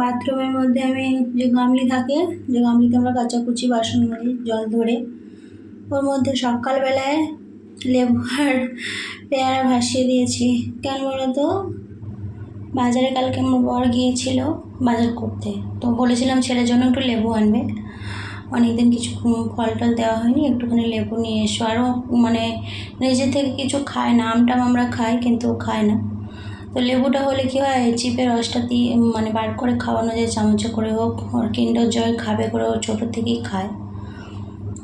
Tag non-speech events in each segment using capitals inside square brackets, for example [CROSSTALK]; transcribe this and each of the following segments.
বাথরুমের মধ্যে আমি যে গামলি থাকে, যে গামলিতে আমরা কাচাকুচি বাসন মাজি জল ধরে, ওর মধ্যে সকালবেলায় লেবু আর পেয়ারা ভাসিয়ে দিয়েছি। কেন বলো তো বাজারে কালকে আমার বর গিয়েছিল বাজার করতে। তো বলেছিলাম ছেলের জন্য একটু লেবু আনবে। অনেকদিন কিছু ফল টল দেওয়া হয়নি, একটুখানি লেবু নিয়ে এসো। আরও মানে নিজে থেকে কিছু খায় না, আমটাম আমরা খাই, কিন্তু খায় না। তো লেবুটা হলে কী হয়, চিপের রসটা দিয়ে মানে বার করে খাওয়ানো যায়, চামচে করে হোক, ওর কিন্ডার জয় খাবে করে ও ছোটো থেকেই খায়।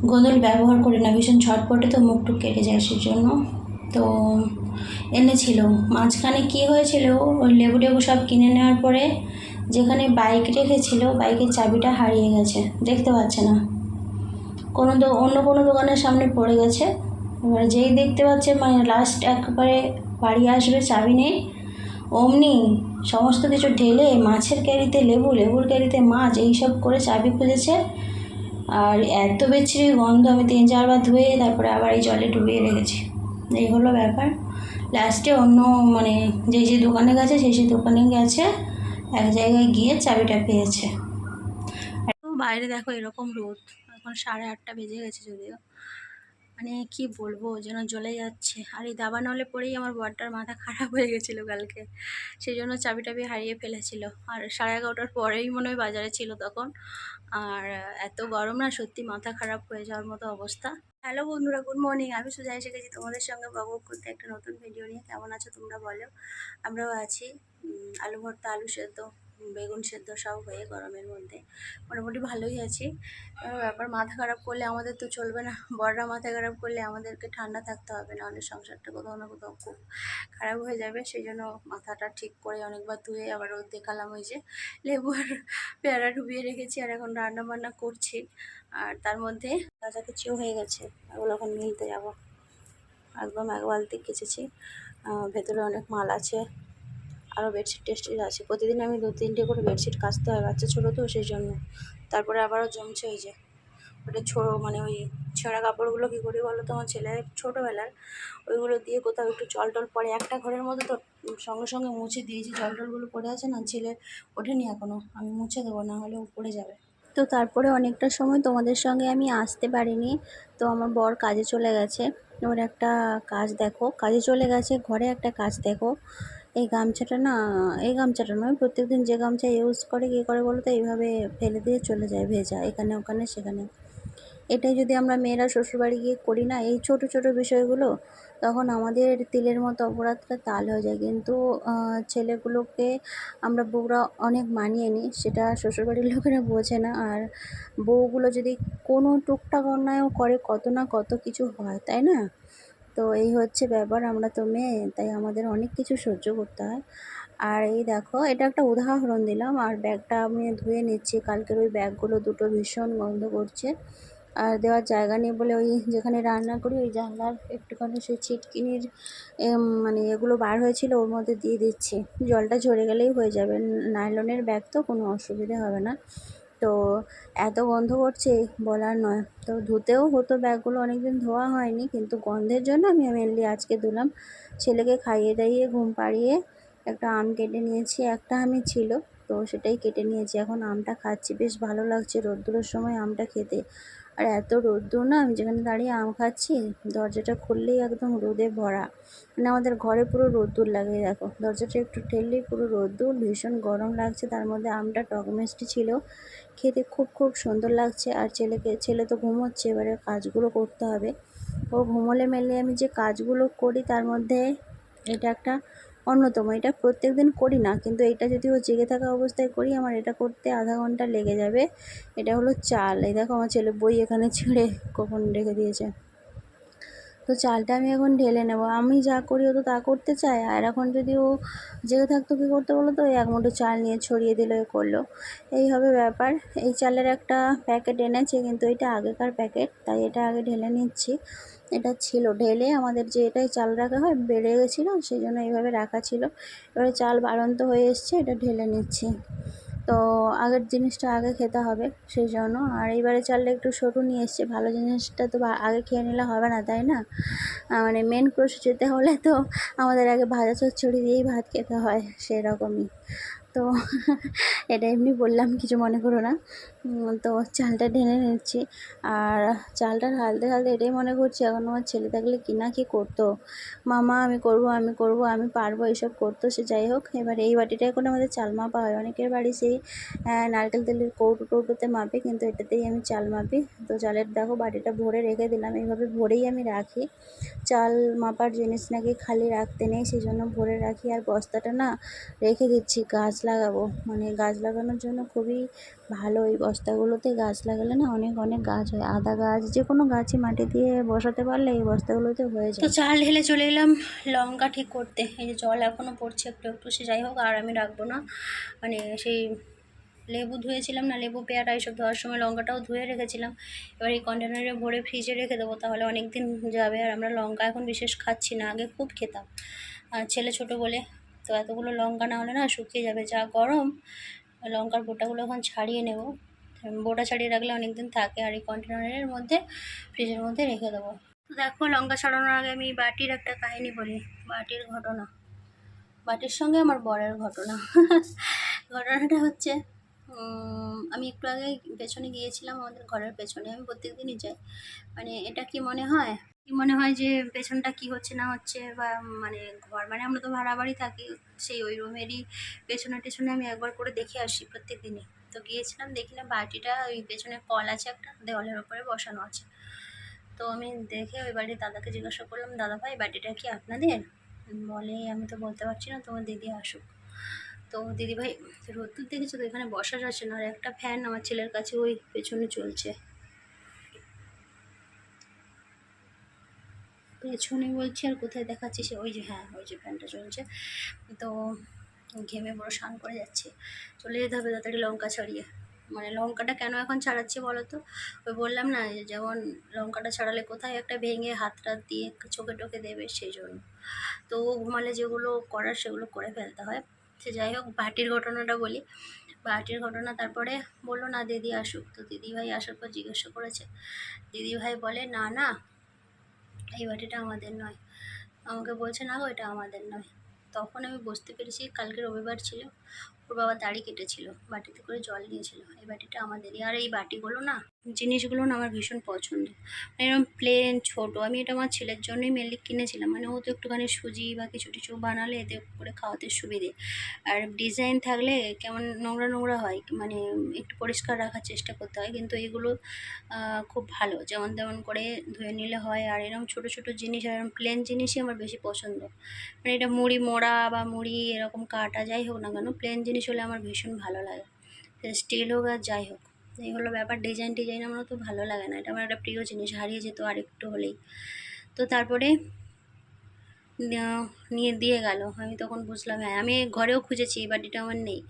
গোদল ব্যবহার করি না, ভীষণ ছটপটে তো মুখ টুক কেটে যায় সেজন্য। তো এনেছিল মাঝখানে কী হয়েছিল, ওই লেবু টেবু সব কিনে নেওয়ার পরে যেখানে বাইক রেখেছিল, বাইকের চাবিটা হারিয়ে গেছে। দেখতে পাচ্ছে না। কোনো দো, অন্য কোনো দোকানের সামনে পড়ে গেছে। এবার যেই দেখতে পাচ্ছে মানে লাস্ট একবারে বাড়ি আসবে, চাবি নেই। অমনি সমস্ত কিছু ঢেলে মাছের ক্যারিতে লেবু, লেবুর ক্যারিতে মাছ, এইসব করে চাবি খুঁজেছে। আর এত বিচ্ছিরি গন্ধ আমি তিন চারবার ধুয়ে তারপরে আবার এই জলে ডুবিয়ে রেখেছি। এই হলো ব্যাপার। লাস্টে অন্য মানে যে যে দোকানে গেছে, সেই সেই দোকানে গেছে, এক জায়গায় গিয়ে চাবিটা পেয়েছে। বাইরে দেখো এরকম রোদ। এখন সাড়ে আটটা বেজে গেছে যদিও। মানে কি বলব, যেন জ্বলে যাচ্ছে। আর এই দাবানলে পরেই আমার বরটার মাথা খারাপ হয়ে গেছিল কালকে। সেই জন্য চাবি টাবি হারিয়ে ফেলেছিল। আর সাড়ে এগারোটার পরেই মনে হয় বাজারে ছিল তখন। আর এত গরম না, সত্যি মাথা খারাপ হয়ে যাওয়ার মতো অবস্থা। হ্যালো বন্ধুরা, গুড মর্নিং। আমি সুজা এসে গেছি তোমাদের সঙ্গে বক করতে একটা নতুন ভিডিও নিয়ে। কেমন আছো তোমরা বলো? আমরাও আছি। আলু ভর্তা, আলু সেদ্ধ। বেগুন সেদ্ধ সব হয়ে গরমের মধ্যে। মোটামুটি ভালোই আছি। ব্যাপার, মাথা খারাপ করলে আমাদের তো চলবে না। বড়রা মাথা খারাপ করলে আমাদেরকে ঠান্ডা থাকতে হবে না অনেক সংসারটা কোথাও না কোথাও খুব খারাপ হয়ে যাবে। সেই জন্য মাথাটা ঠিক করে অনেকবার ধুয়ে আবার রোদ দেখালাম ওই যে লেবু আর পেয়ারা ডুবিয়ে রেখেছি আর এখন রান্না বান্না করছি। আর তার মধ্যে কাছাকাছিও হয়ে গেছে। ওগুলো এখন মিলতে যাব। একদম এক বালতি কেচেছি। ভেতরে অনেক মাল আছে। আরও বেডশিট টেডশিট আছে। প্রতিদিন আমি দু তিনটে করে বেডশিট কাচতে হয় বাচ্চা ছোটো তো, সেই জন্য। তারপরে আবারও জমছে ওই যে, ওটা ছোড়ো মানে ওই ছেঁড়া কাপড়গুলো কী করি বলো তো? আমার ছেলে ছোটোবেলার, ওইগুলো দিয়ে কোথাও একটু জল টল পড়ে। একটা ঘরের মধ্যে তো সঙ্গে সঙ্গে মুছে দিয়েছি, জল টলগুলো পড়ে আছে না, ছেলে ওঠেনি এখনও আমি মুছে দেবো, না হলে ও পড়ে যাবে। তো তারপরে অনেকটা সময় তোমাদের সঙ্গে আমি আসতে পারিনি, তো আমার বর কাজে চলে গেছে। ওর একটা কাজ দেখো, কাজে চলে গেছে, ঘরে একটা কাজ দেখো। এই গামছাটা না, এই গামছাটা নয়, প্রত্যেকদিন যে গামছা ইউজ করে, কী করে বলো তো, এইভাবে ফেলে দিয়ে চলে যায় ভেজা, এখানে, ওখানে, সেখানে। এটাই যদি আমরা মেয়েরা শ্বশুরবাড়ি গিয়ে করি না, এই ছোট ছোট বিষয়গুলো, তখন আমাদের তিলের মতো অপরাধটা তাল হয়ে যায়। কিন্তু ছেলেগুলোকে আমরা বউরা অনেক মানিয়ে নিই, সেটা শ্বশুরবাড়ির লোকেরা বোঝে না। আর বউগুলো যদি কোনো টুকটাক অন্যায়ও করে, কত না কত কিছু হয়, তাই না? তো এই হচ্ছে ব্যাপার আমরা তো মেয়ে, তাই আমাদের অনেক কিছু সহ্য করতে হয়। আর এই দেখো, এটা একটা উদাহরণ দিলাম, আর ব্যাগটা আমি ধুয়ে নিচ্ছি। কালকের ওই ব্যাগগুলো দুটো ভীষণ গন্ধ করছে। আর দেওয়ার জায়গা নেই বলে ওই যেখানে রান্না করি, ওই জানলার একটুখানি সেই ছিটকিনির মানে এগুলো বার হয়েছিল, ওর মধ্যে দিয়ে দিচ্ছি। জলটা ঝরে গেলেই হয়ে যাবে। নাইলনের ব্যাগ তো কোনো অসুবিধা হবে না। তো এত গন্ধ করছে বলার নয়। তো ধুতেও হতো, ব্যাগগুলো অনেকদিন ধোয়া হয়নি, কিন্তু গন্ধের জন্য আমি মেনলি আজকে ধুলাম। ছেলেকে খাইয়ে দাইয়ে, ঘুম পাড়িয়ে একটা আম কেটে নিয়েছি, একটা আমি ছিল, তো সেটাই কেটে নিয়েছি। এখন আমটা খাচ্ছি, বেশ ভালো লাগছে রোদ্দুরের সময় আমটা খেতে। আর এত রোদ্দুর না, আমি যেখানে দাঁড়িয়ে আম খাচ্ছি, দরজাটা খুললেই একদম রোদে ভরা। মানে আমাদের ঘরে পুরো রোদ্দুর লাগে, দেখো। দরজাটা একটু ঠেললেই পুরো রোদ্দুর, ভীষণ গরম লাগছে, তার মধ্যে আমটা টক মিষ্টি ছিল। খেতে খুব খুব সুন্দর লাগছে, আর ছেলেকে, ছেলে তো ঘুমোচ্ছে, এবারে কাজগুলো করতে হবে। ও ঘুমোলে মেলে আমি যে কাজগুলো করি, তার মধ্যে এটা একটা অন্যতম। এটা প্রত্যেক দিন করি না, কিন্তু এটা যদি ও জেগে থাকা অবস্থায় করি, আমার এটা করতে আধা ঘণ্টা লেগে যাবে। এটা হলো চাল। এই দেখো আমার ছেলে বই এখানে ছিঁড়ে কখন রেখে দিয়েছে। তো চালটা আমি এখন ঢেলে নেব। আমি যা করি ও তো তা করতে চায়, আর এখন যদি ও জেগে থাকতো কী করতে বলো তো? এক মুঠো চাল নিয়ে ছড়িয়ে দিল এ করল। এই হবে ব্যাপার। এই চালের একটা প্যাকেট এনেছে, কিন্তু এটা আগেকার প্যাকেট, তাই এটা আগে ঢেলে নিচ্ছি। এটা ছিল। ঢেলে আমাদের যে এটাই চাল রাখা হয় বেড়ে গেছিল সেই জন্য এইভাবে রাখা ছিল। এবারে চাল বাড়ন্ত হয়ে এসছে, এটা ঢেলে নিচ্ছি। তো আগের জিনিসটা আগে খেতে হবে সেই জন্য আর এইবারে চালটা একটু সরু নিয়ে এসছে, ভালো জিনিসটা তো আগে খেয়ে নিলে হবে না, তাই না? মানে মেন কোর্স যেতে হলে তো আমাদের আগে ভাজা চচ্চড়ি দিয়েই ভাত খেতে হয়, সেরকমই। তো [LAUGHS] এটা এমনি বললাম, কিছু মনে করো না। তো চালটা ঢেলে নিচ্ছি। আর চালটা ঢালতে ঢালতে এটাই মনে করছি, এখন আমার ছেলে থাকলে কি না কি করতো? মামা, আমি করব আমি করব, আমি পারব এইসব করতো সে, যাই হোক। এবার এই বাটিটাই করে আমাদের চাল মাপা হয়। অনেকের বাড়ি সেই নারকেল তেলের কৌটো কৌটোতে মাপে, কিন্তু এটাতেই আমি চাল মাপি। তো চালের দেখো, বাটিটা ভরে রেখে দিলাম। এইভাবে ভরেই আমি রাখি। চাল মাপার জিনিস নাকি খালি রাখতে নেই, সেই জন্য ভরে রাখি। আর বস্তাটা না রেখে দিচ্ছি গাছ লাগাবো। মানে গাছ লাগানোর জন্য খুবই ভালো এই বস্তাগুলোতে গাছ লাগালে না অনেক অনেক গাছ হয়। আদা গাছ যে কোনো গাছই মাটি দিয়ে বসাতে পারলে এই বস্তাগুলোতে হয়ে যায়। তো চাল ঢেলে চলে এলাম লঙ্কা ঠিক করতে। এই যে জল এখনও পড়ছে একটু একটু সে যাই হোক আর আমি রাখব না। মানে সেই লেবু ধুয়েছিলাম না, লেবু, পেয়ারা এইসব ধোয়ার সময় লঙ্কাটাও ধুয়ে রেখেছিলাম। এবার এই কন্টেনারে ভরে ফ্রিজে রেখে দেবো, তাহলে অনেক দিন যাবে। আর আমরা লঙ্কা এখন বিশেষ খাচ্ছি না, আগে খুব খেতাম। আর ছেলে ছোটো বলে তো এতগুলো লঙ্কা না হলে না শুকিয়ে যাবে। যা গরম, লঙ্কার বোটাগুলো এখন ছাড়িয়ে নেব। বোটা ছাড়িয়ে রাখলে অনেক দিন থাকে আর এই কন্টেনারের মধ্যে, ফ্রিজের মধ্যে রেখে দেবো। তো দেখো, লঙ্কা ছাড়ানোর আগে আমি বাটির একটা কাহিনী বলি, বাটির ঘটনা। বাটির সঙ্গে আমার বরের ঘটনা। [LAUGHS] ঘটনাটা হচ্ছে আমি একটু আগে পেছনে গিয়েছিলাম আমাদের ঘরের পেছনে, আমি প্রত্যেক দিনই যাই। মানে এটা কি মনে হয়? মনে হয় যে পেছনটা কি হচ্ছে না হচ্ছে বা মানে ঘর মানে আমরা তো ভাড়া বাড়ি থাকি, সেই ওই রুমেরই পেছনে টেছনে আমি একবার করে দেখে আসি প্রত্যেক দিনই তো গিয়েছিলাম, দেখলাম বাটিটা ওই পেছনে কল আছে একটা, দেওয়ালের ওপরে বসানো আছে। তো আমি দেখে ওই বাড়ির দাদাকে জিজ্ঞাসা করলাম, দাদা ভাই বাটিটা কি আপনাদের? বলে, আমি তো বলতে পারছি না, তোমার দিদি আসুক। তো দিদিভাই রোদ্দুর দেখেছ তো? এখানে বসা যাচ্ছে না, আর একটা ফ্যান আমার ছেলের কাছে ওই পেছনে চলছে। পেছনে বলছি, আর কোথায় দেখাচ্ছি সে ওই যে হ্যাঁ ওই যে ফ্যানটা চলছে। তো ঘেমে বড় স্নান করে যাচ্ছে। চলে যেতে হবে তাড়াতাড়ি লঙ্কা ছাড়িয়ে। মানে লঙ্কাটা কেন এখন ছাড়াচ্ছি বলো তো? ওই বললাম না যেমন লঙ্কাটা ছাড়ালে কোথায় একটা ভেঙে হাত টাত দিয়ে চোখে টোকে দেবে সেই জন্য। তো ও ঘুমালে যেগুলো করার সেগুলো করে ফেলতে হয়। সে যাই হোক, বাটির ঘটনাটা বলি। বাটির ঘটনা তারপরে বলল, না, দিদি আসুক। তো দিদিভাই আসার পর জিজ্ঞাসা করেছে। দিদিভাই বলে, না না এই বাটিটা আমাদের নয়। আমাকে বলছে, না এটা আমাদের নয়। তখন আমি বুঝতে পেরেছি, কালকে রবিবার ছিল। ওর বাবা দাড়ি কেটেছিল, বাটিতে করে জল নিয়েছিল এই বাটিটা আমাদেরই। আর এই বাটিগুলো না, জিনিসগুলো না আমার ভীষণ পছন্দ। মানে এরকম প্লেন ছোটো। আমি এটা আমার ছেলের জন্যই মেনলি কিনেছিলাম। মানে ও তো একটুখানি সুজি বা কিছু টিছু বানালে এতে করে খাওয়াতে সুবিধে। আর ডিজাইন থাকলে কেমন নোংরা নোংরা হয় মানে একটু পরিষ্কার রাখার চেষ্টা করতে হয়। কিন্তু এগুলো খুব ভালো। যেমন তেমন করে ধুয়ে নিলে হয়। আর এরকম ছোটো ছোটো জিনিস আর এরকম প্লেন জিনিসই আমার বেশি পছন্দ। মানে এটা মুড়ি, মোড়া বা মুড়ি এরকম কাটা যাই হোক না কেন প্লেন জিনিস হলে আমার ভীষণ ভালো লাগে। স্টিল হোক আর যাই হোক, এই হলো ব্যাপার। ডিজাইন ডিজাইন আমার তো ভালো লাগে না, এটা আমার একটা প্রিয় জিনিস, হারিয়ে যেত আর একটু হলেই। তো তারপরে নিয়ে দিয়ে গেল। আমি তখন বুঝলাম হ্যাঁ আমি ঘরেও খুঁজেছি এই বাটিটা আমার নেই।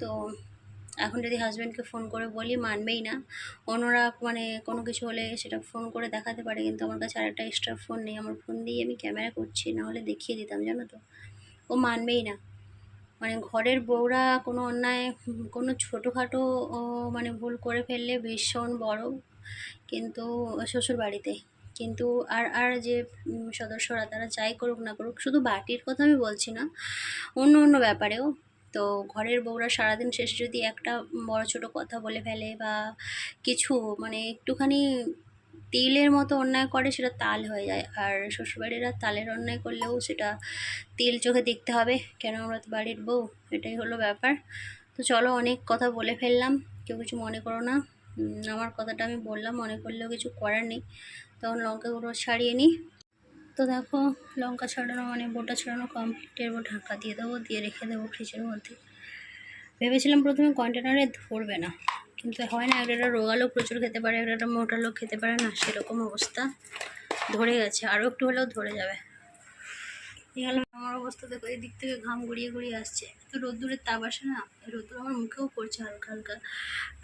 তো এখন যদি হাজব্যান্ডকে ফোন করে বলি, মানবেই না। অন্যরা মানে কোনো কিছু হলে সেটা ফোন করে দেখাতে পারে, কিন্তু আমার কাছে আরেকটা এক্সট্রা ফোন নেই। আমার ফোন দিয়ে আমি ক্যামেরা করছি, নাহলে দেখিয়ে দিতাম, জানো তো। ও মানবেই না। মানে ঘরের বউরা কোনো অন্যায়, কোনো ছোটোখাটো মানে ভুল করে ফেললে ভীষণ বড়। কিন্তু শ্বশুর বাড়িতে কিন্তু আর আর যে সদস্যরা তারা যাই করুক না করুক, শুধু বাটির কথা আমি বলছি না, অন্য অন্য ব্যাপারেও। তো ঘরের বউরা সারাদিন শেষে যদি একটা বড় ছোট কথা বলে ফেলে বা কিছু মানে একটুখানি তিলের মতো অন্যায় করে, সেটা তাল হয়ে যায়। আর শ্বশুরবাড়িরা তালের অন্যায় করলেও সেটা তিল চোখে দেখতে হবে, কেন আমরা তো বাড়ির বউ? এটাই হলো ব্যাপার। তো চলো, অনেক কথা বলে ফেললাম, কেউ কিছু মনে করো না। আমার কথাটা আমি বললাম, মনে করলেও কিছু করার নেই। তখন লঙ্কাগুলো ছাড়িয়ে নিই। তো দেখো, লঙ্কা ছাড়ানো মানে বোটা ছড়ানো কমপ্লিট এরপর ঢাকা দিয়ে দেবো, দিয়ে রেখে দেবো ফ্রিজের মধ্যে। ভেবেছিলাম প্রথমে কন্টেনারে ধরবে না। কিন্তু হয় না একটা রোগা প্রচুর খেতে পারে একটা মোটা লোক খেতে পারে না, সেরকম অবস্থা। ধরে গেছে আরও একটু হলেও ধরে যাবে। আমার অবস্থা দেখো, এই দিক থেকে ঘাম গড়িয়ে গড়িয়ে আসছে। তো রোদ্দুরের তাপ আসে না রোদ্দুর আমার মুখেও পড়ছে হালকা হালকা।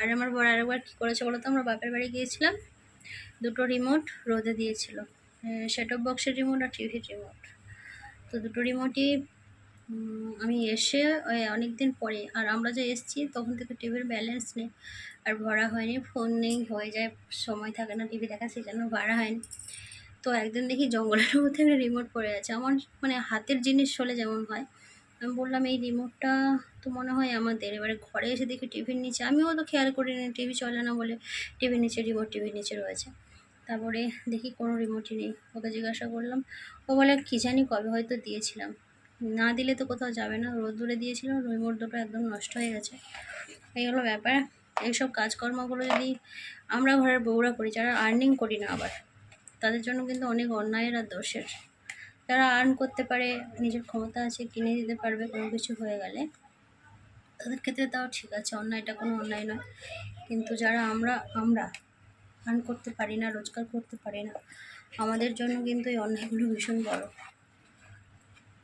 আর আমার বড় আরেকবার কী করেছে বলো তো? আমরা বাপের বাড়ি গিয়েছিলাম, দুটো রিমোট রোদে দিয়েছিল। সেট অফ বক্সের রিমোট আর টিভির রিমোট তো দুটো রিমোটই আমি এসে অনেক দিন পরে, আর আমরা যে এসেছি, তখন থেকে টিভির ব্যালেন্স নেই, আর ভরা হয়নি ফোন নেই, হয়ে যায়, সময় থাকে না টিভি দেখা, সেই জন্য ভরা হয়নি। তো একদিন দেখি জঙ্গলের [LAUGHS] মধ্যে একটা রিমোট পড়ে আছে, আমার মানে হাতের জিনিস হলে যেমন হয়। আমি বললাম, এই রিমোটটা তো মনে হয় আমাদের। এবারে ঘরে এসে দেখি টিভির নিচে, আমিও তো খেয়াল করিনি টিভি চলে না বলে টিভির নিচে রিমোট টিভির নিচে রয়েছে। তারপরে দেখি কোনো রিমোটই নেই। ওকে জিজ্ঞাসা করলাম, ও বলে, কী জানি কবে হয়তো দিয়েছিলাম। না দিলে তো কোথাও যাবে না। রোদ্দুরে দিয়েছিলাম রিমোট দুটো একদম নষ্ট হয়ে গেছে। এই হলো ব্যাপার। এইসব কাজকর্মগুলো যদি আমরা ঘরের বউরা করি, যারা আর্নিং করি না আবার, তাদের জন্য কিন্তু অনেক অন্যায়ের আর দোষের। যারা আর্ন করতে পারে, নিজের ক্ষমতা আছে, কিনে দিতে পারবে, কোনো কিছু হয়ে গেলে, তাদের ক্ষেত্রে তাও ঠিক আছে। অন্যায়টা কোনো অন্যায় নয়। কিন্তু যারা আমরা আমরা আর্ন করতে পারি না, রোজগার করতে পারি না, আমাদের জন্য কিন্তু এই অন্যায়গুলো ভীষণ বড়।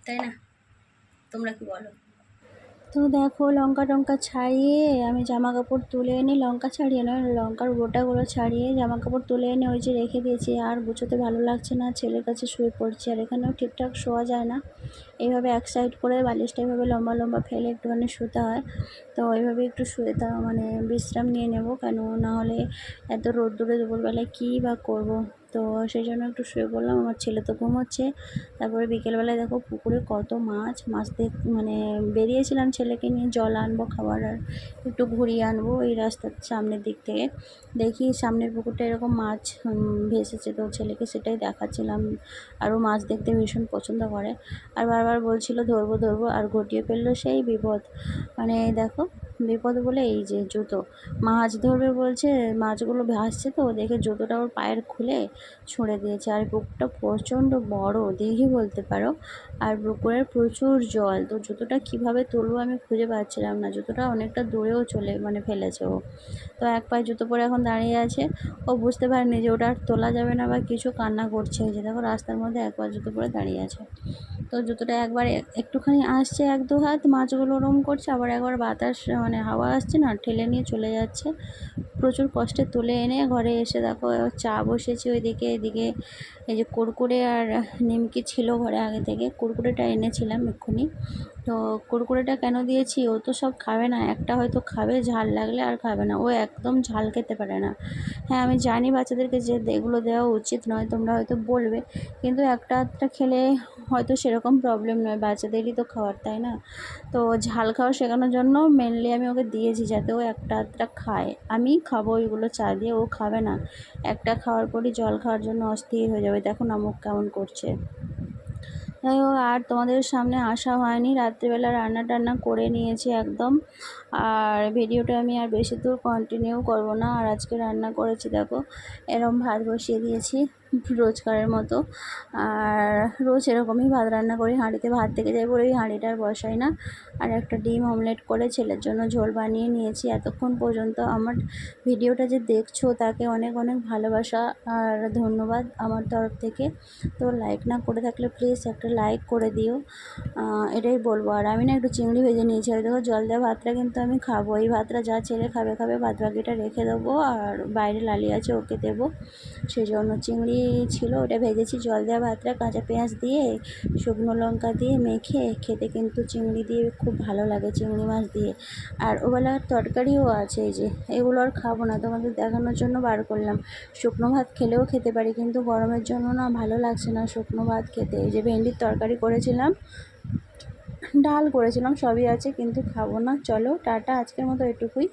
তাই না? তোমরা কি বলো? তো দেখো লঙ্কা টঙ্কা ছাড়িয়ে আমি জামা কাপড় তুলে এনে লঙ্কা ছাড়িয়ে নয়, লঙ্কার গোটাগুলো ছাড়িয়ে জামা কাপড় তুলে এনে ওই যে রেখে দিয়েছি। আর গুছোতে ভালো লাগছে না, ছেলের কাছে শুয়ে পড়ছি আর এখানেও ঠিকঠাক শোয়া যায় না। এইভাবে এক সাইড করে বালিশটা এইভাবে লম্বা লম্বা ফেলে একটুখানি শুতে হয়। তো ওইভাবে একটু শুয়ে তা মানে বিশ্রাম নিয়ে নেব কেন? না হলে এত রোদ্দুরে দুপুরবেলায় কী বা করব? তো সেই জন্য একটু শুয়ে পড়লাম। আমার ছেলে তো ঘুমোচ্ছে। তারপরে বিকেলবেলায় দেখো পুকুরে কত মাছ মাছ দেখ মানে বেরিয়েছিলাম ছেলেকে নিয়ে, জল আনব, খাবার আর একটু ঘুরিয়ে আনব এই রাস্তার সামনের দিক থেকে। দেখি সামনের পুকুরটা এরকম মাছ ভেসেছে তো ছেলেকে সেটাই দেখাচ্ছিলাম। আরও মাছ দেখতে ভীষণ পছন্দ করে। আর বারবার বলছিল, ধরবো ধরবো। আর ঘটিয়ে ফেলল সেই বিপদ। মানে দেখো, বিপদ বলে এই যে জুতো। মাছ ধরবে বলছে, মাছগুলো ভাসছে তো, দেখে জুতোটা ওর পায়ের খুলে ছুঁড়ে দিয়েছে। আর পুকুরটা প্রচণ্ড বড়, দিঘি বলতে পারো। আর পুকুরের প্রচুর জল। তো জুতোটা কীভাবে তুলবো আমি খুঁজে পাচ্ছিলাম না। জুতোটা অনেকটা দূরেও চলে মানে ফেলেছে ও। তো এক পায়ে জুতো পরে এখন দাঁড়িয়ে আছে। ও বুঝতে পারেনি যে ওটা আর তোলা যাবে না বা কিছু কান্না করছে। যে দেখো রাস্তার মধ্যে এক পা জুতো পরে দাঁড়িয়ে আছে। তো জুতোটা একবার একটুখানি আসছে এক দু হাত, মাছগুলো ওরম করছে। আবার একবার বাতাস মানে হাওয়া আসছে না, ঠেলে নিয়ে চলে যাচ্ছে। প্রচুর কষ্টে তুলে এনে ঘরে এসে দেখো চা বসেছি ওইদিকে, এদিকে এই যে কুরকুরে আর নিমকি ছিল ঘরে আগে থেকে। কুরকুরেটা এনেছিলাম এক্ষুনি। তো কুরকুরেটা কেন দিয়েছি? ও তো সব খাবে না, একটা হয়তো খাবে, ঝাল লাগলে আর খাবে না। ও একদম ঝাল খেতে পারে না। হ্যাঁ আমি জানি বাচ্চাদেরকে যে এগুলো দেওয়া উচিত নয়, তোমরা হয়তো বলবে, কিন্তু একটা আধটা খেলে হয়তো সেরকম প্রবলেম নয়। বাচ্চাদেরই তো খাওয়ার, তাই না? তো ঝাল খাওয়া শেখানোর জন্য মেনলি আমি ওকে দিয়েছি যাতে ও একটা আধটা খায়। আমি খাব, ওইগুলো চা দিয়ে, ও খাবে না। একটা খাওয়ার পরই জল খাওয়ার জন্য অস্থির হয়ে যাবে। দেখো না মুখ কেমন করছে। যাই আর তোমাদের সামনে আসা হয়নি। রাত্রিবেলা রান্না টান্না করে নিয়েছি একদম। আর ভিডিওটা আমি আর বেশি দূর কন্টিনিউ করব না। আর আজকে রান্না করেছি, দেখো, এরম ভাত বসিয়ে দিয়েছি রোজকারের মতো। আর রোজ এরকমই ভাত রান্না করি, হাঁড়িতে ভাত থেকে যায় বলে ওই হাঁড়িটা আর বসাই না। আর একটা ডিম অমলেট করে ছেলের জন্য ঝোল বানিয়ে নিয়েছি। এতক্ষণ পর্যন্ত আমার ভিডিওটা যে দেখছ, তাকে অনেক অনেক ভালোবাসা আর ধন্যবাদ আমার তরফ থেকে। তো লাইক না করে থাকলে প্লিজ একটা লাইক করে দিও। এটাই বলব। আর আমি না একটু চিংড়ি ভেজে নিয়েছি। আর দেখো জল দেওয়া ভাতটা কিন্তু আমি খাব। এই ভাতটা যা ছেলে খাবে খাবে, ভাত বাকিটা রেখে দেবো আর বাইরে লালি আছে, ওকে দেবো। সেই জন্য চিংড়ি ছিল, ওটা ভেজেছি। জল দেওয়া ভাতটা, কাঁচা পেঁয়াজ দিয়ে, শুকনো লঙ্কা দিয়ে মেখে, খেতে কিন্তু চিংড়ি দিয়ে খুব ভালো লাগে চিংড়ি মাছ দিয়ে। আর ওবেলার তরকারিও আছে এই যে, এগুলো আর খাব না, তোমাদের দেখানোর জন্য বার করলাম। শুকনো ভাত খেলেও খেতে পারি, কিন্তু গরমের জন্য না ভালো লাগছে না শুকনো ভাত খেতে। এই যে ভেন্ডির তরকারি করেছিলাম ডাল করেছিলাম সবই আছে কিন্তু খাব না। চলো টাটা আজকের মতো এটুকুই।